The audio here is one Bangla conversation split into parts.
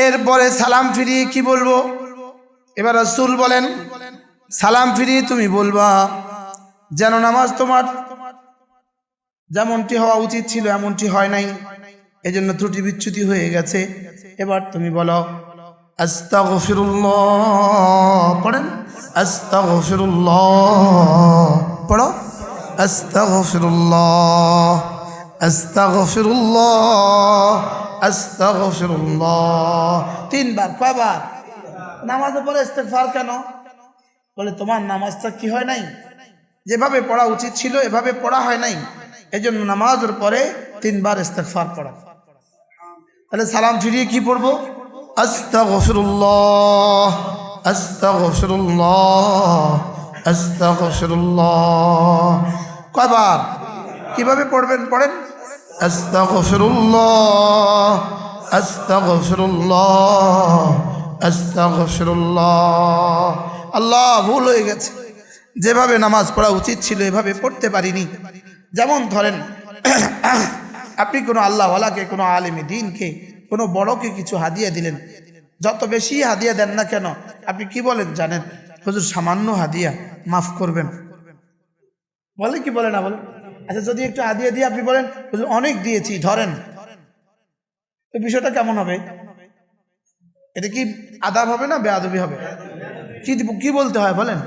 এরপরে সালাম ফিরিয়ে কি বলব? এবার রসুল বলেন, সালাম ফিরিয়ে তুমি বলবা, যেন নামাজ তোমার যেমনটি হওয়া উচিত ছিল এমনটি হয় নাই। এজন্য ত্রুটি বিচ্যুতি হয়ে গেছে। এবার তুমি বলো, আস্তাগফিরুল্লাহ। পড়েন, আস্তাগফিরুল্লাহ। পড়ো, আস্তাগফিরুল্লাহ। আস্তাগফিরুল্লাহ। আস্তাগফিরুল্লাহ। তিনবার, কয়বার? নামাজের পরে ইস্তেগফার কেন? বলে, তোমার নামাজটা কি হয় নাই? যেভাবে পড়া উচিত ছিল, এভাবে পড়া হয় নাই। এজন্য নামাজের পরে তিনবার ইস্তেগফার পড়া। তাহলে সালাম ফিরিয়ে কি পড়ব? আস্তাগফিরুল্লাহ আস্তাগফিরুল্লাহ আস্তাগফিরুল্লাহ। কয়বার? কীভাবে পড়বেন, পড়েন? আল্লাহ ভুল হয়ে গেছে। যেভাবে নামাজ পড়া উচিত ছিল, এভাবে পড়তে পারিনি। যেমন ধরেন, আপনি কোনো আল্লাহওয়ালাকে, কোনো আলেমী, দিনকে, কোনো বড়কে কিছু হাদিয়া দিলেন। যত বেশি হাদিয়া দেন না কেন, আপনি কি বলেন জানেন? হুজুর, সামান্য হাদিয়া মাফ করবেন। বলে কি বলে না বলে? আচ্ছা যদি একটু আদিয়ে দিয়ে আপনি বলেন অনেক দিয়েছি, ধরেন। এই বিষয়টা কেমন হবে? এটা কি আদাব হবে না বেআবি হবে? কি কি বলতে হয়, বলেন।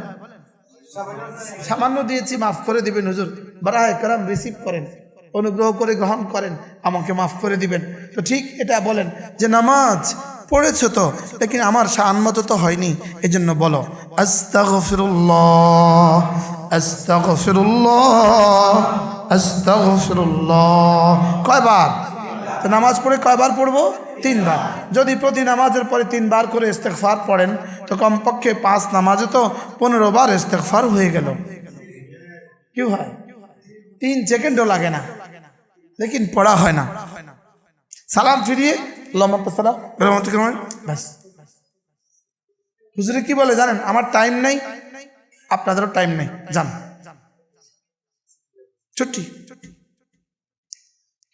সামান্য দিয়েছি, মাফ করে দিবেন, হুজুর। বারায় কারাম রিসিভ করেন, অনুগ্রহ করে গ্রহণ করেন, আমাকে মাফ করে দিবেন। তো ঠিক এটা বলেন যে নামাজ পড়েছো তো? লেকিন আমার শান মতো তো হয়নি এই জন্য বলো কয়বার? তো নামাজ পড়ে কয়বার পড়ব? তিনবার। যদি প্রতি নামাজের পরে তিনবার করে ইস্তেকফার পড়েন, তো কমপক্ষে পাঁচ নামাজে তো পনেরো বার ইস্তেকফার হয়ে গেল। কি হয়? তিন সেকেন্ডও লাগে না। লেকিন পড়া হয় না। সালাম ফিরিয়ে লম্বা সালাম রহমত ব্যাস। হুজুরে কি বলে জানেন? আমার টাইম নাই আপনাদেরও টাইম নেই। যান। ছুটি।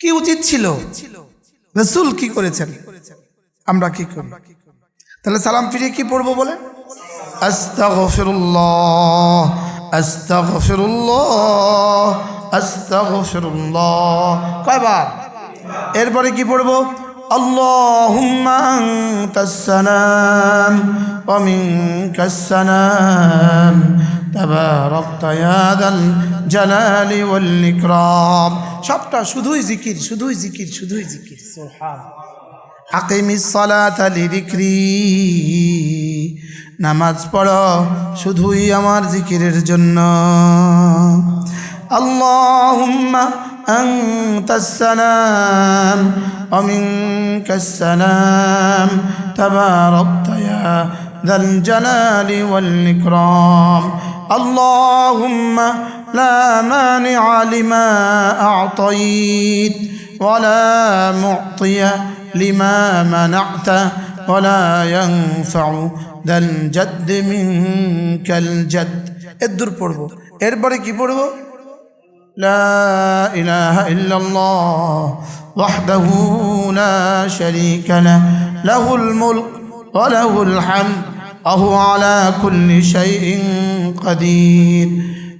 কি উচিত ছিল? রসুল কি করেছেন? আমরা কি করি? তাহলে সালাম ফিরিয়ে কি পড়ব বলে আস্তাগফিরুল্লাহ আস্তাগফিরুল্লাহ আস্তাগফিরুল্লাহ। কয়বার? এরপরে কি পড়ব? اللهم أنت السلام ومنك السلام تباركت يا ذا الجلال والإكرام সবটা শুধুই জিকির শুধুই জিকির শুধুই জিকির সুবহান আকিমিস সালাতা লিযিকরি নামাজ পড়ো শুধুই আমার জিকিরের জন্য আল্লাহুম্মা أنت السلام ومنك السلام تباركت يا ذا الجلال والإكرام اللهم لا مانع لما أعطيت ولا معطي لما منعت ولا ينفع ذا الجد منك الجد এর পড়বো এরপরে কি পড়বো لا إله إلا الله وحده لا شريك له. له الملك وله الحمد وهو على كل شيء قدير.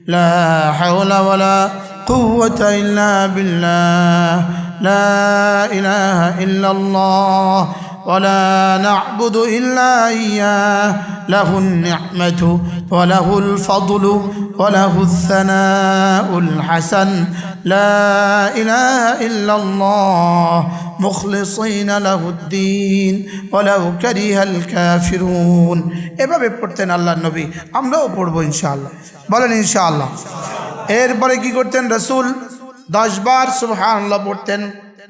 لا حول ولا قوة إلا بالله. لا إله إلا الله. ولا نعبد إلا إياه له النعمة وله الفضل وله الثناء الحسن لا إله إلا الله مخلصين له الدين ولو كره الكافرون এভাবে পড়তেন আল্লাহ নবী আমরাও পড়বো ইনশাআল্লাহ বলেন ইনশাআল্লাহ এরপরে কি করতেন রসুল দশ বার সুবহানাল্লাহ পড়তেন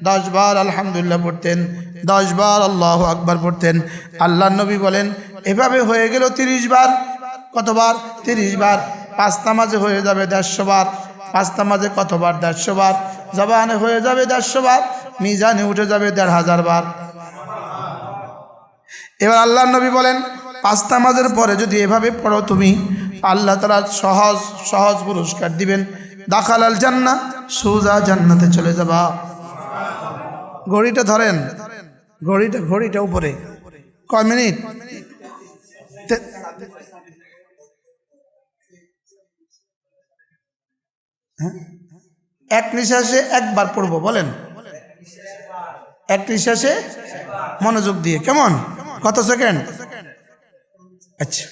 দশ বার আলহামদুলিল্লাহ পড়তেন, দশ বার আল্লাহ আকবার পড়তেন। আল্লাহ নবী বলেন, এভাবে হয়ে গেল তিরিশ বার। কতবার? তিরিশ বার। পাঁচ নামাজে হয়ে যাবে দেড়শো বার। পাঁচটা মাঝে কতবার? দেড়শো বার। জবানে হয়ে যাবে দেড়শো বার। মিজানে উঠে যাবে দেড় হাজার বার। এবার আল্লাহ নবী বলেন পাঁচটা মাঝের পরে যদি এভাবে পড়ো তুমি, আল্লাহ তারা সহজ সহজ পুরস্কার দিবেন। দাখাল আল জান্না সুজা জান্নাতে চলে যাবা। ঘড়িটা ধরেন। ঘড়িটা ঘড়িটা উপরে। কয় মিনিট? হ্যাঁ? এক নিঃশ্বাসে একবার পড়ব, বলেন। এক নিঃশ্বাসে মনোযোগ দিয়ে, কেমন? কত সেকেন্ড? আচ্ছা।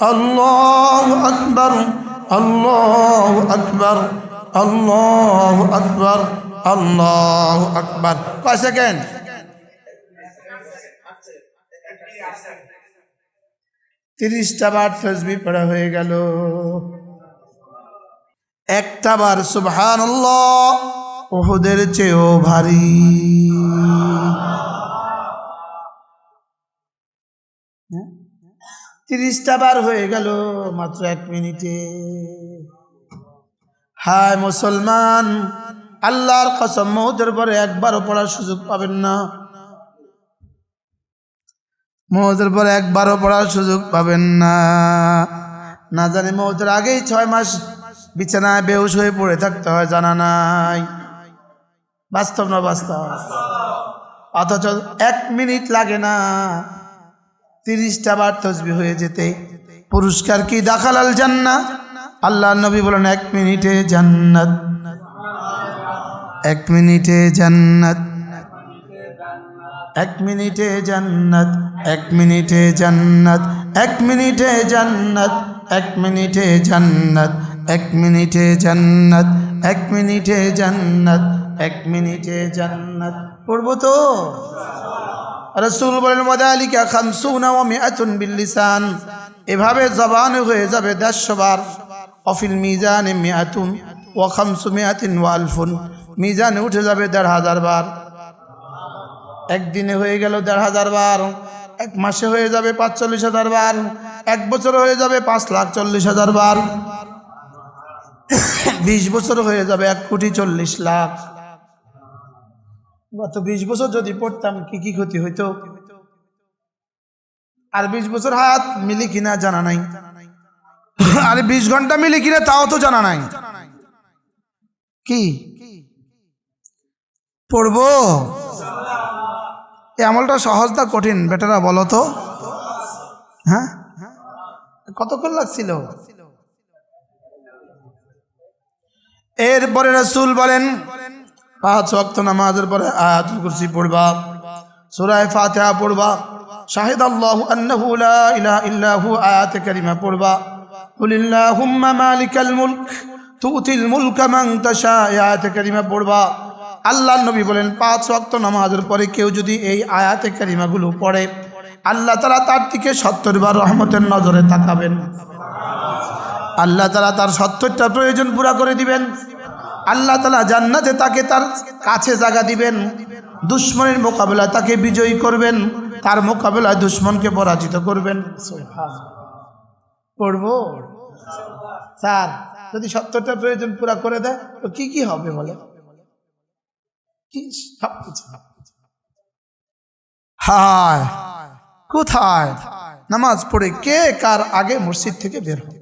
আল্লাহ আকবর আল্লাহ আকবর আল্লাহ আকবর আল্লাহ আকবর। কয় সেকেন্ড? তিরিশটা বার তসবি পড়া হয়ে গেল। একটা বার সুবহান ওহুদের চেয়েও ভারী। তিরিশটা বার হয়ে গেল মাত্র এক মিনিটে। হায় মুসলমান, আল্লাহর কসম মৌতের পরে একবারও পড়ার সুযোগ পাবেন না। মৌতের পরে একবারও পড়ার সুযোগ পাবেন না। না জানি মৌতের আগেই ছয় মাস বিছানায় বেহুশ হয়ে পড়ে থাকতে হয়, জানা নাই। বাস্তব না বাস্তব? অথচ এক মিনিট লাগে না। তিরিশটা বার তসবি হয়ে যেতে। পুরস্কার কি দাখালাল জান্না আল্লাহ নবী বলেন, এক মিনিটে জান্নাত। এক মিনিটে জান্নাত। এক মিনিটে জান্নাত। এক মিনিটে জান্নাত। এক মিনিটে জান্নাত। এক মিনিটে জান্নাত। এক মিনিটে জান্নাত। এক মিনিটে জান্নাত। এক মিনিটে জান্নাত। পড়ব তো? রসুল বলেন মদালিকা খামসুনা ও মিয়াতুন বিল্লিসান। এভাবে জবান হয়ে যাবে দেড়শো বার। অফিল মিজানে মিয়াতুন ও খামসু মিয়াতিন ওয়ালফুন মিজানে উঠে যাবে দেড় হাজার বার। একদিনে হয়ে গেল দেড় হাজার বার। এক মাসে হয়ে যাবে পাঁচচল্লিশ হাজার বার। এক বছর হয়ে যাবে পাঁচ লাখ চল্লিশ হাজার বার। বিশ বছর হয়ে যাবে এক কোটি চল্লিশ লাখ। গত বিশ বছর যদি পড়তাম, কি কি ক্ষতি হইতো? আর বিশ বছর হাত মিলি কিনা জানা নাই। আর বিশ ঘণ্টা মিলি কিনা তাও তো জানা নাই। কি? পড়ব? এই আমলটা সহজ না কঠিন, বেটারা বলো তো। হ্যাঁ? কতক্ষণ লাগছিল? এরপরে রসুল বলেন পাঁচ ওয়াক্ত নামাজের পরে আয়াতুল কুরসি পড়বা সূরা ফাতিহা পড়বা শাহিদ আল্লাহ আন্নাহু লা ইলাহা ইল্লা আয়াতে কারিমা পড়বা কুল আল্লাহুম্মা মালিকাল মুলক, তুতিল মুলকা মান তাশা আয়াতে কারিমা পড়বা। আল্লাহ নবী বলেন, পাঁচ ওয়াক্ত নামাজের পরে কেউ যদি এই আয়াতে কারিমাগুলো পড়ে, আল্লাহ তাআলা তার দিকে সত্তর বার রহমতের নজরে তাকাবেন। আল্লাহ তালা তার সত্তরটা প্রয়োজন পুরা করে দিবেন। আল্লাহ তালা জান্নাতে তাকে তার কাছে জায়গা দিবেন, দুশ্মনের মোকাবেলায় তাকে বিজয়ী করবেন, তার মোকাবেলায় দুশ্মনকে পরাজিত করবেন। পড়ব? স্যার, যদি সত্তরটা প্রয়োজন পুরা করে দেয়, তো কি কি হবে বলে? কি সব কিছু হায়, কোথায়? নামাজ পড়ে কে কার আগে মসজিদ থেকে বের হবে?